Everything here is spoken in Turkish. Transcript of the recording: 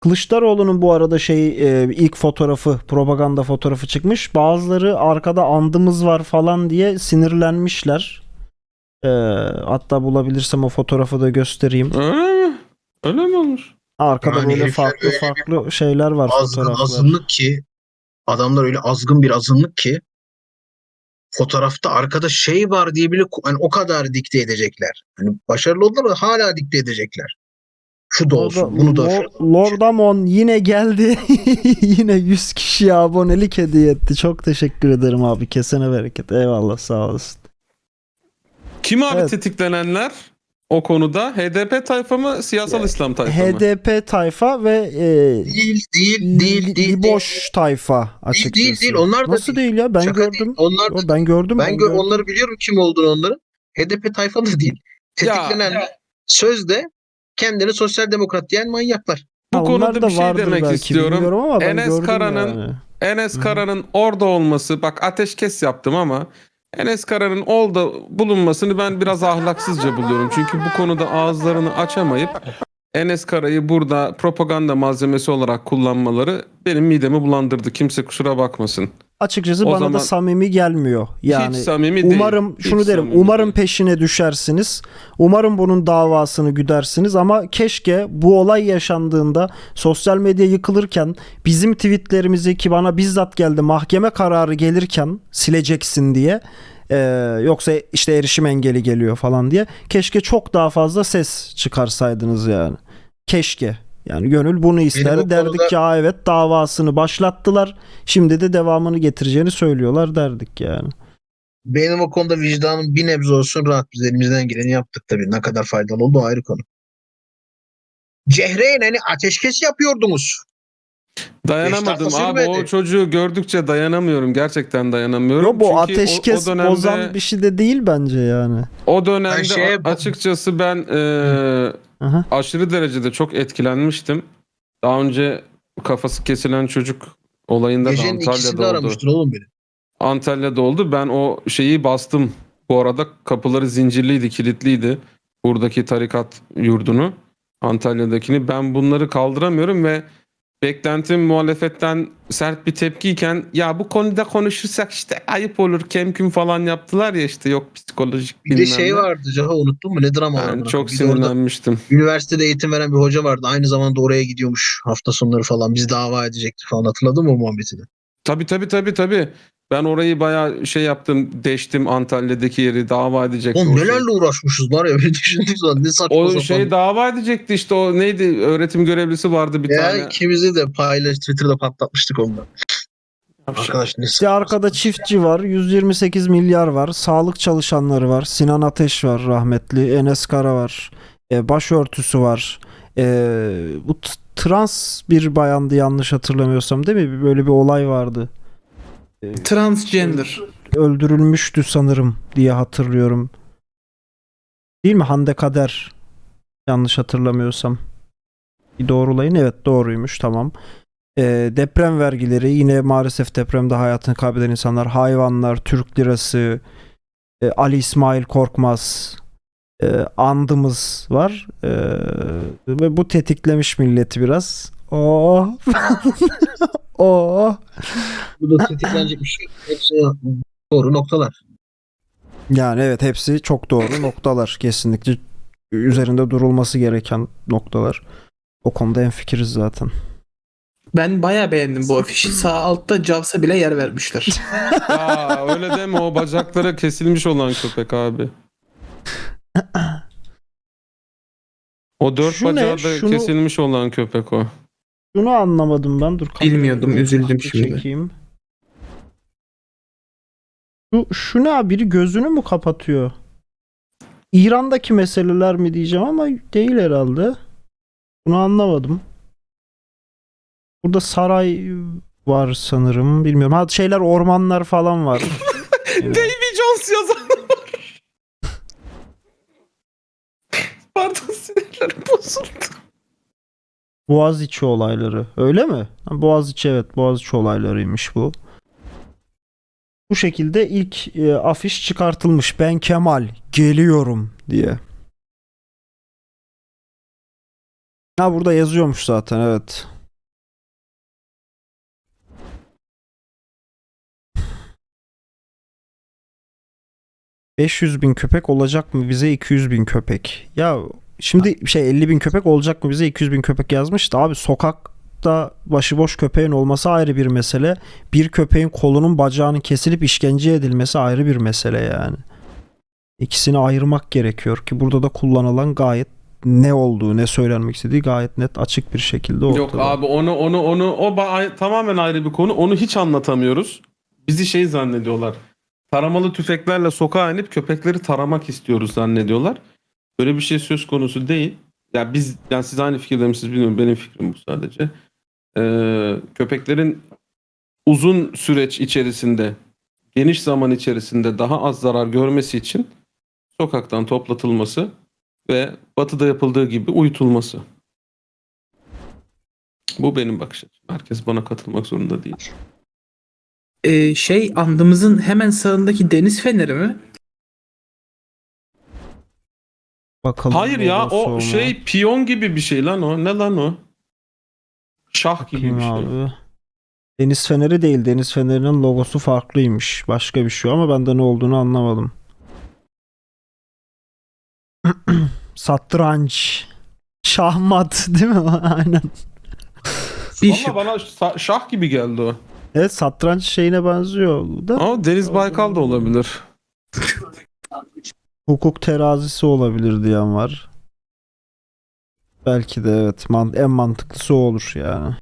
Kılıçdaroğlu'nun bu arada şey e, ilk fotoğrafı, propaganda fotoğrafı çıkmış. Bazıları arkada andımız var falan diye sinirlenmişler. E, hatta bulabilirsem o fotoğrafı da göstereyim. Öyle mi? Öyle mi olmuş? Arkada Yani böyle farklı öyle farklı şeyler var azgın fotoğraflar. azınlık ki adamlar öyle azgın bir azınlık ki fotoğrafta arkada şey var diye bile hani o kadar dikte edecekler. Hani başarılı oldular ama hala dikte edecekler. Şu da olsun, Orada bunu da. Lord Amon yine geldi. yine 100 kişiye abonelik hediye etti. Çok teşekkür ederim abi. Kesene bereket. Eyvallah sağ olasın. Kim abi Evet. tetiklenenler o konuda? HDP tayfa mı, siyasal İslam tayfa mı? HDP tayfa ve e, Değil, değil, değil, değil. Liboş tayfa açıkçası. değil, değil. Onlar da Nasıl değil. değil ya? Ben Şaka gördüm. değil. Onlar da ben gördüm. Ben gö- gördüm. onları biliyorum kim olduğunu onların. HDP tayfa da değil. Tetiklenenler sözde kendini sosyal demokrat diyen manyaklar. Bu konuda bir şey demek belki, istiyorum. Enes Kara'nın- yani. Enes. Kara'nın orada olması, bak ateşkes yaptım ama Enes Kara'nın orada bulunmasını ben biraz ahlaksızca buluyorum. Çünkü bu konuda ağızlarını açamayıp Enes Kara'yı burada propaganda malzemesi olarak kullanmaları benim midemi bulandırdı. Kimse kusura bakmasın. Açıkçası O bana zaman- da samimi gelmiyor. Yani Hiç samimi değil. Umarım Hiç şunu derim. samimi Umarım değil. peşine düşersiniz. Umarım bunun davasını güdersiniz ama keşke bu olay yaşandığında sosyal medya yıkılırken bizim tweetlerimizi ki bana bizzat geldi mahkeme kararı gelirken sileceksin diye ee, yoksa işte erişim engeli geliyor falan diye keşke çok daha fazla ses çıkarsaydınız yani. Keşke. Yani gönül bunu ister. o Derdik konuda- ki "Aa, evet davasını başlattılar. Şimdi de devamını getireceğini söylüyorlar derdik yani. Benim o konuda vicdanım bir nebze olsun rahat. Biz elimizden geleni yaptık tabii. Ne kadar faydalı oldu o ayrı konu. Cehreyn hani ateşkes yapıyordunuz. Dayanamadım abi o çocuğu gördükçe dayanamıyorum. Gerçekten dayanamıyorum. Yo bu Çünkü o- ateşkes o, dönemde, bozan bir şey de değil bence yani. O dönemde Ben şeye- açıkçası ben e, Aha. aşırı derecede çok etkilenmiştim. Daha önce kafası kesilen çocuk olayında da Gecenin ikisinde Antalya'da oldu. aramıştın oğlum beni. Antalya'da oldu. Ben o şeyi bastım. Bu arada kapıları zincirliydi, kilitliydi. Buradaki tarikat yurdunu. Antalya'dakini. Ben bunları kaldıramıyorum ve beklentim muhalefetten sert bir tepkiyken ya bu konuda konuşursak işte ayıp olur kemküm falan yaptılar ya işte yok psikolojik Bir de bilmem şey ne. vardı Caha unuttun mu? Nedir ama? Ben amına çok? Bir de orada sinirlenmiştim. Üniversitede eğitim veren bir hoca vardı. Aynı zamanda oraya gidiyormuş hafta sonları falan. Bizi dava edecekti falan. Hatırladın mı o muhabbetini? Tabii tabii tabii tabii. Ben orayı bayağı şey yaptım, deştim Antalya'daki yeri dava edecekti. Oğlum o şey. nelerle uğraşmışız var ya. Bir düşündüğün zaman ne saçma O sapan. şey dava edecekti işte o neydi öğretim görevlisi vardı bir ya tane. ikimizi de paylaş Twitter'da patlatmıştık ondan. Arkadaş ne İşte arkada çiftçi var. 128 milyar var. Sağlık çalışanları var. Sinan Ateş var rahmetli. Enes Kara var. E, başörtüsü var. E, bu trans bir bayandı yanlış hatırlamıyorsam değil mi? Böyle bir olay vardı. Transgender. Öldürülmüştü sanırım diye hatırlıyorum. Değil mi? Hande Kader. Yanlış hatırlamıyorsam. Bir doğrulayın. Evet doğruymuş. Tamam. Ee, deprem vergileri yine maalesef depremde hayatını kaybeden insanlar, hayvanlar, Türk lirası, e, Ali İsmail Korkmaz, e, andımız var. E, ve bu tetiklemiş milleti biraz. Oh. oh. Bu da tetiklenecek bir şey. Hepsi doğru noktalar. Yani evet hepsi çok doğru noktalar kesinlikle üzerinde durulması gereken noktalar. O konuda en fikiriz zaten. Ben bayağı beğendim bu afişi. Sağ altta Jaws'a bile yer vermişler. Aa, öyle deme o bacakları kesilmiş olan köpek abi. O dört Şu ne? bacağı da Şunu- kesilmiş olan köpek o. Şunu anlamadım ben. Dur. kamerayı Bilmiyordum, üzüldüm şimdi. Çekeyim. Şu, şu ne abi? Biri gözünü mü kapatıyor? İran'daki meseleler mi diyeceğim ama değil herhalde. Bunu anlamadım. Burada saray var sanırım. Bilmiyorum. Ha şeyler ormanlar falan var. Evet. Davy Jones yazan var. Pardon sinirlerim bozuldu. Boğaziçi olayları. Öyle mi? Boğaziçi evet Boğaziçi olaylarıymış bu. Bu şekilde ilk e, afiş çıkartılmış. Ben Kemal geliyorum diye. Ha burada yazıyormuş zaten evet. ...500 bin köpek olacak mı bize 200 bin köpek? Ya şimdi şey 50 bin köpek olacak mı bize 200 bin köpek yazmış da abi sokakta başıboş köpeğin olması ayrı bir mesele. Bir köpeğin kolunun bacağının kesilip işkence edilmesi ayrı bir mesele yani. İkisini ayırmak gerekiyor ki burada da kullanılan gayet ne olduğu, ne söylenmek istediği gayet net açık bir şekilde ortada. Yok abi onu onu onu o ba- tamamen ayrı bir konu. Onu hiç anlatamıyoruz. Bizi şey zannediyorlar. Taramalı tüfeklerle sokağa inip köpekleri taramak istiyoruz zannediyorlar. Böyle bir şey söz konusu değil. Ya biz yani siz aynı fikirde misiniz bilmiyorum. Benim fikrim bu sadece. Ee, köpeklerin uzun süreç içerisinde geniş zaman içerisinde daha az zarar görmesi için sokaktan toplatılması ve batıda yapıldığı gibi uyutulması. Bu benim bakış açım. Herkes bana katılmak zorunda değil. Ee, şey andımızın hemen sağındaki deniz feneri mi? Bakalım Hayır ya o mu? şey piyon gibi bir şey lan o. Ne lan o? Şah gibi Bakayım bir şey. abi. Deniz feneri değil. Deniz fenerinin logosu farklıymış. Başka bir şey ama ben de ne olduğunu anlamadım. Satranç. Şahmat değil mi? Aynen. Bishop. Valla bana sa- şah gibi geldi o. Evet satranç şeyine benziyor da. Ama Deniz Baykal da olabilir. Hukuk terazisi olabilir diyen var. Belki de evet. Man- en mantıklısı o olur yani.